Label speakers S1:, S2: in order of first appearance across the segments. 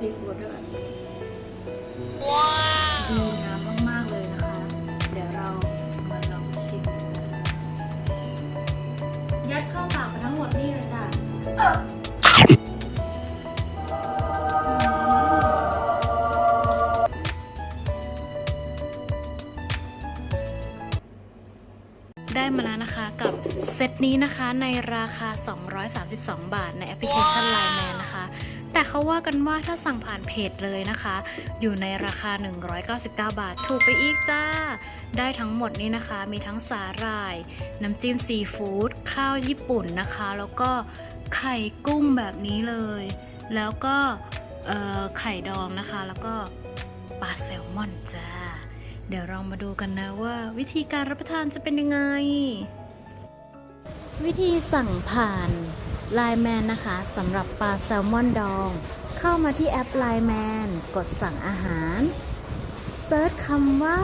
S1: ซีฟู้ดด้วยว้าวดีงามมาก ๆ เลยนะคะ เดี๋ยวเรามาลองชิมกันนะคะยัดเข้าปากไปทั้งหมดนี่เลยจ้ะ กับเซตนี้นะคะในราคา 232 บาทในแอปพลิเคชัน Line Man นะคะ แต่เขาว่ากันว่าถ้าสั่งผ่านเพจเลยนะคะ อยู่ในราคา 199 บาท ถูกไปอีกจ้า ได้ทั้งหมดนี้นะคะ มีทั้งสาหร่าย น้ำจิ้มซีฟู้ดข้าวญี่ปุ่นนะคะ แล้วก็ไข่กุ้งแบบนี้เลย แล้วก็ไข่ดองนะคะ แล้วก็ปลาแซลมอนจ้า เดี๋ยวเรามาดูกันนะว่าวิธีการรับประทานจะเป็นยังไง วิธีสั่งผ่าน Line Man นะคะสำหรับปลาแซลมอนดอง เข้ามาที่แอป Line Man กดสั่งอาหารเซิร์ชคำว่า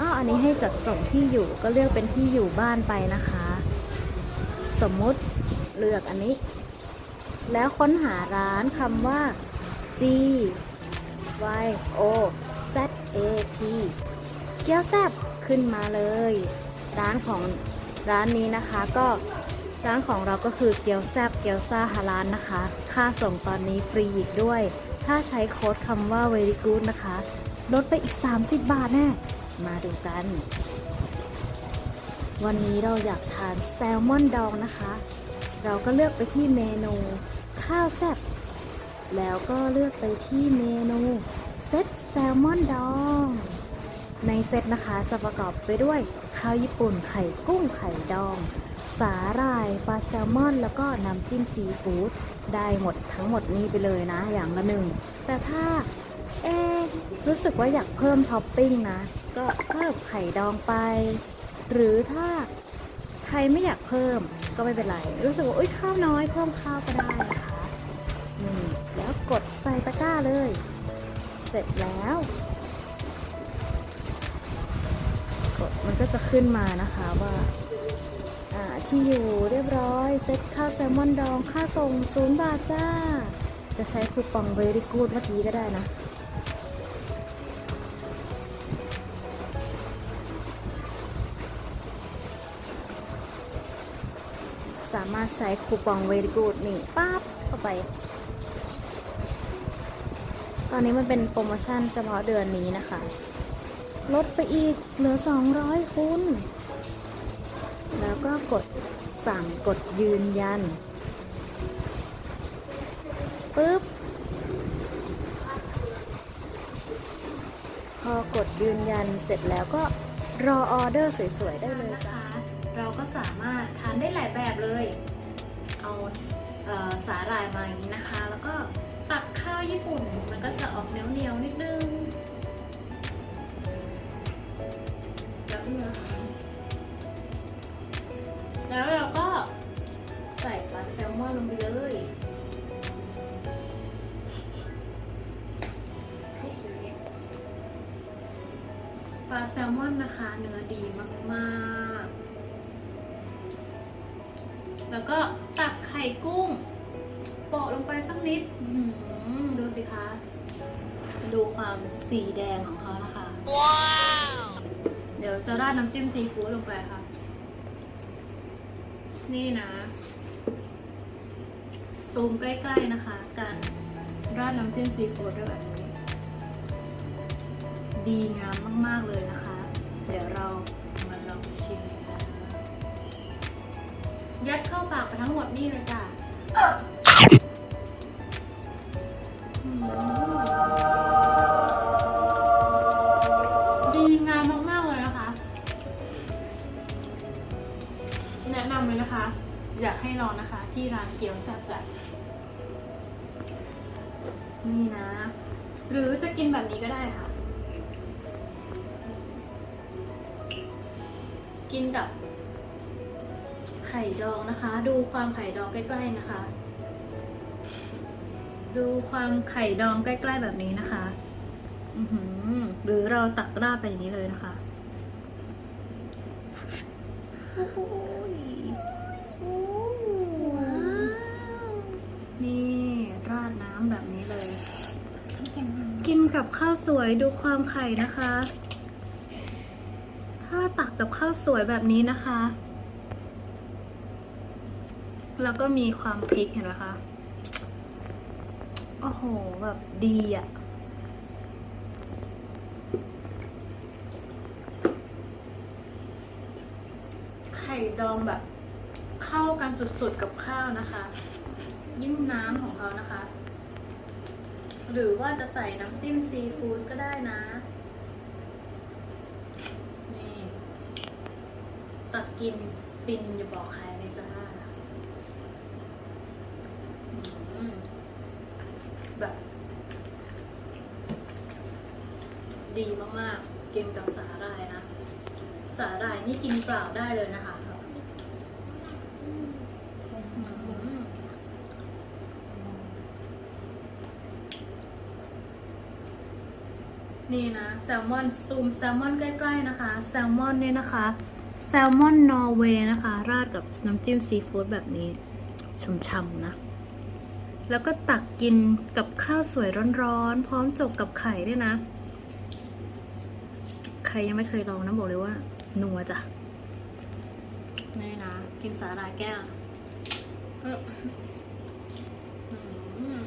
S1: อ้ออันนี้ให้จัดส่งที่อยู่ก็เลือกเป็นที่อยู่บ้านไปนะคะ สมมุติเลือกอันนี้ แล้วค้นหาร้านคำว่า G Y O Z A P เกี๊ยวแซบขึ้นมาเลย ร้านของ ร้านนี้นะคะก็ร้านของเราก็คือเกี๊ยวแซบเกี๊ยวซ่าฮาลานนะคะ ค่าส่งตอนนี้ฟรีอีกด้วย ถ้าใช้โค้ดคำว่า very good นะคะ ลดไปอีก 30 บาทแน่ มาดูกัน วันนี้เราอยากทานแซลมอนดองนะคะ เราก็เลือกไปที่เมนูข้าวแซบแล้วก็เลือกไปที่เมนูเซตแซลมอนดอง ในเซตนะคะจะประกอบไปด้วยข้าวญี่ปุ่นไข่กุ้งไข่ดอง สาหร่ายปลาแซลมอน แล้วก็น้ำจิ้มซีฟู้ดได้หมดทั้งหมดนี้ไปเลยนะอย่างละหนึ่ง แต่ถ้าเอะรู้สึกว่าอยากเพิ่มท็อปปิ้งนะ ก็เพิ่มไข่ดองไป หรือถ้าใครไม่อยากเพิ่มก็ไม่เป็นไร รู้สึกว่าอุ้ยข้าวน้อยเพิ่มข้าวก็ได้นะคะนี่แล้วกดใส่ตะกร้าเลย เสร็จแล้ว มันก็จะขึ้นมานะคะว่าที่อยู่เรียบร้อย เซ็ตค่าแซลมอนดอง ค่าส่งศูนย์บาทจ้า จะใช้คูปองเวริกูดเมื่อกี้ก็ได้นะ สามารถใช้คูปองเวริกูดนี่ปั๊บเข้าไป ตอนนี้มันเป็นโปรโมชั่นเฉพาะเดือนนี้นะคะ ลดไปอีกเหลือ 200 คุณ แล้วก็กดสั่งกดยืนยันปึ๊บพอกดยืนยันเสร็จแล้วก็รอออเดอร์สวยๆได้เลยจ้าเราก็สามารถทานได้หลายแบบเลย เอาเอสาหร่ายมาอย่างนี้นะคะ แล้วก็ตักข้าวญี่ปุ่นมันก็จะออก ปลาแซลมอนนะคะ เนื้อดีมากๆ แล้วก็ตักไข่กุ้ง โปะลงไปสักนิดดูสิคะ ดูความสีแดงของเขานะคะ ว้าว เดี๋ยวจะราดน้ำจิ้มซีฟู้ดลงไปค่ะ นี่นะ ซูมใกล้ๆนะคะ การราดน้ำจิ้มซีฟู้ดด้วย ดีงามมากๆเลยนะคะ เดี๋ยวเรามาลองชิมยัดเข้าปากไปทั้งหมดนี่เลยจ้ะดีงามมากๆเลยนะคะ แนะนำเลยนะคะ อยากให้ลองนะคะ ที่ร้านเกี๊ยวแซ่บจ้ะนี่นะ หรือจะกินแบบนี้ก็ได้ค่ะ กินกับ ไข่ดองนะคะ ดูความไข่ดองใกล้ๆนะคะ ดูความไข่ดองใกล้ๆแบบนี้นะคะอือหือหรือเราตักราดไปอย่างนี้เลยนะคะโอ้โหยว้าวนี่ราดน้ำแบบนี้เลย กินกับข้าวสวยดูความไข่นะคะ ถ้าตักกับข้าวสวยแบบนี้นะคะ แล้วก็มีความพริกเห็นไหมคะ โอ้โห แบบดีอะ่ะไข่ดองแบบเข้ากันสุดๆกับข้าวนะคะ ยิ่งน้ำของเขานะคะ หรือว่าจะใส่น้ำจิ้มซีฟู้ดก็ได้นะ นี่ ตั กินฟินอย่าบอกใครเลยจ้าแบบ ดีมากๆ กินกับสาหร่ายนะ สาหร่ายนี่กินเปล่าได้เลยนะคะนี่นะแซลมอนซูมแซลมอนใกล้ ๆ นะคะ แซลมอนเนี่ยนะคะ แซลมอนนอร์เวย์นะคะ ราดกับน้ำจิ้มซีฟู้ดแบบนี้ช่ำๆนะ แล้วก็ตักกินกับข้าวสวยร้อนๆ พร้อมจบกับไข่ด้วยนะ ใครยังไม่เคยลองนะบอกเลยว่านัวจ้ะนี่นะ กินสาหร่ายแก้วอืม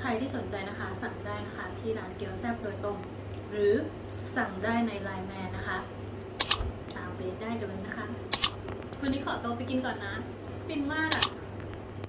S1: ใครที่สนใจนะคะสั่งได้นะคะที่ร้านเกี๊ยวแซ่บโดยตรง หรือสั่งได้ในไลน์แมนนะคะ ตามไปได้เลยนะคะ วันนี้ขอตัวไปกินก่อนนะ ฟินมากอะ